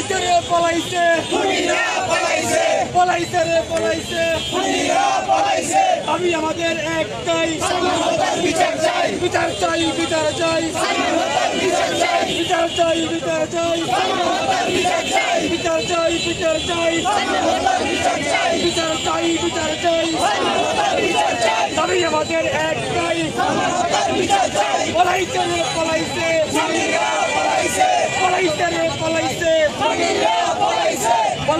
পলাইছে রে পলাইছে। খুনিরা পালাইছে পলাইছে রে পলাইছে। খুনিরা পালাইছে আমি আমাদের একটাই মানবতার বিচার চাই। বিচার চাই বিচার চাই। বিচার চাই বিচার চাই। বিচার চাই বিচার চাই। বিচার চাই বিচার চাই। মানবতার বিচার চাই বিচার চাই বিচার চাই মানবতার বিচার চাই আমি আমাদের একটাই মানবতার বিচার চাই। পলাইছে রে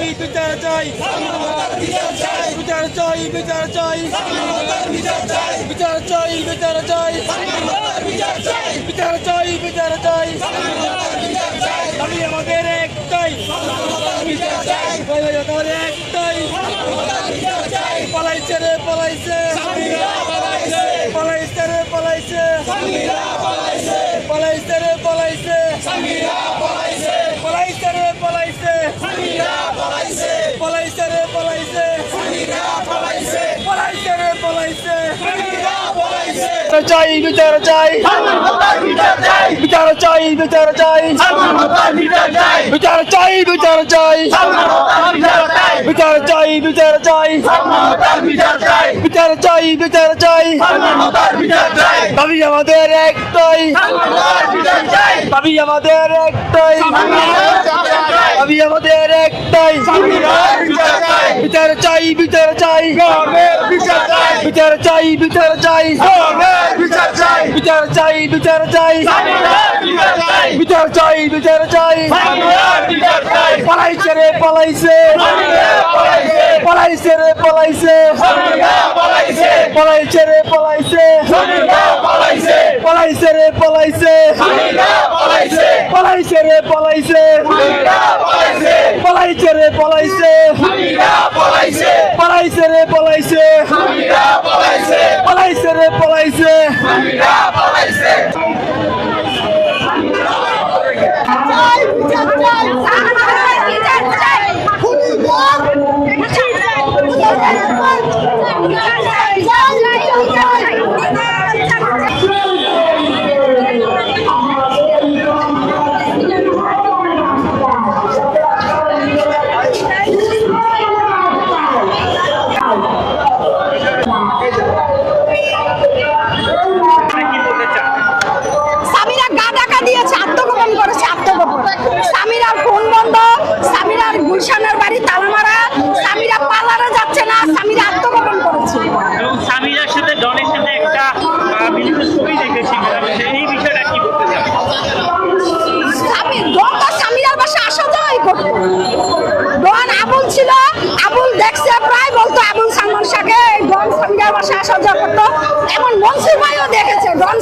চাই বিচার চাই বিচার চাই বিচার চাই বিচার চাই বিচার চাই বিচার চাই বিচার চাই বিচার চাই বিচার চাই বিচার আমাদের একটাই একটাই। পলাইছে রে, পলাইছে পলাইছে রে পলাইছে স্বামীরা পালাইছে পলাইছে রে পলাইছে স্বামীরা পালাইছে পলাইছে রে পলাইছে স্বামীরা পালাইছে পলাইছে রে পলাইছে স্বামীরা পালাইছে চাই বিচার চাই বিচার চাই। বিচার চাই বিচার চাই। বিচার চাই বিচার চাই। বিচার চাই বিচার চাই। বিচার চাই বিচার চাই। দাবি আমাদের একটাই। দাবি আমাদের একটাই। দাবি আমাদের একটাই। বিচার চাই বিচার চাই। বিচার চাই বিচার চাই। বিচার চাই। বিচার চাই বিচার চাই। বিচার চাই। বিচার চাই পালাইছে রে পালাইছে। পালাইছে। রে পালাইছে। পালাইছে। রে পালাইছে। পালাইছে। রে পালাইছে। পালাইছে। রে পালাইছে। পালাইছে। রে পালাইছে। পালাইছে। রে পালাইছে। পলাইছে পালাইছে চাই বিচার চাই বিচার চাই খুনি বল বিচার চাই বিচার চাই বিচার চাই বিচার চাই স্বামীরা গা ডাকা দিয়েছে আত্মগোপন করেছে আত্মগোপন। স্বামীরার ফোন বন্ধ স্বামীরার গুলশানের বাড়ি তালা মারা স্বামীরা পার্লারে যাচ্ছে না স্বামীরা আত্মগোপন করেছে। এবং স্বামীরার সাথে ডনের সাথে একটা মিলিত ছবি দেখেছি এই বিষয়টা কি বলতে চান? স্বামী ডন তো স্বামীরার বাসা আসা যাওয়াই করতো। ডন আবুল ছিল আবুল দেখছে প্রায় বলতো আবুল সালমান শাহকে এমন মনসুর ভাইও দেখেছে, ডন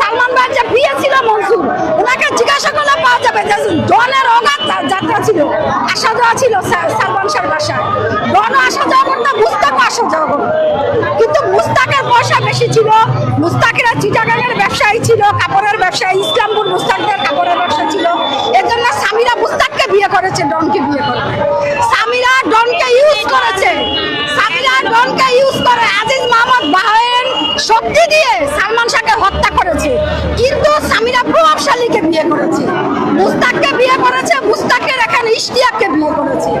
সালমান যে বিয়ে ছিল মনসুর, ওনাকে জিজ্ঞাসা করলে পাওয়া যাবে যে ডনের অগাধ যাত্রা ছিল, আসা যাওয়া ছিল সালমান শাহর বাসায়। আসা যাওয়া করতো মুস্তাকও আসা যাওয়া করতো। কিন্তু মুস্তাকের পয়সা বেশি ছিল, মুস্তাকেরা চিটাগাঙের ব্যবসায়ী ছিল, কাপড়ের ব্যবসায়ী ইসলামপুর মুস্তাকদের কাপড়ের ব্যবসা ছিল এজন্য স্বামীরা মুস্তাককে বিয়ে করেছে ডনকে বিয়ে করে স্বামীরা ডনকে ইউজ করেছে স্বামীরা ডনকে ইউজ করে আজিজ মাহমুদ বাহেন শক্তি দিয়ে সালমান শাহকে হত্যা করেছে। কিন্তু সামিরা প্রভাবশালীকে বিয়ে করেছে। মুস্তাককে বিয়ে করেছে, মুস্তাকের এখানে ইশতিয়াককে বিয়ে করেছে।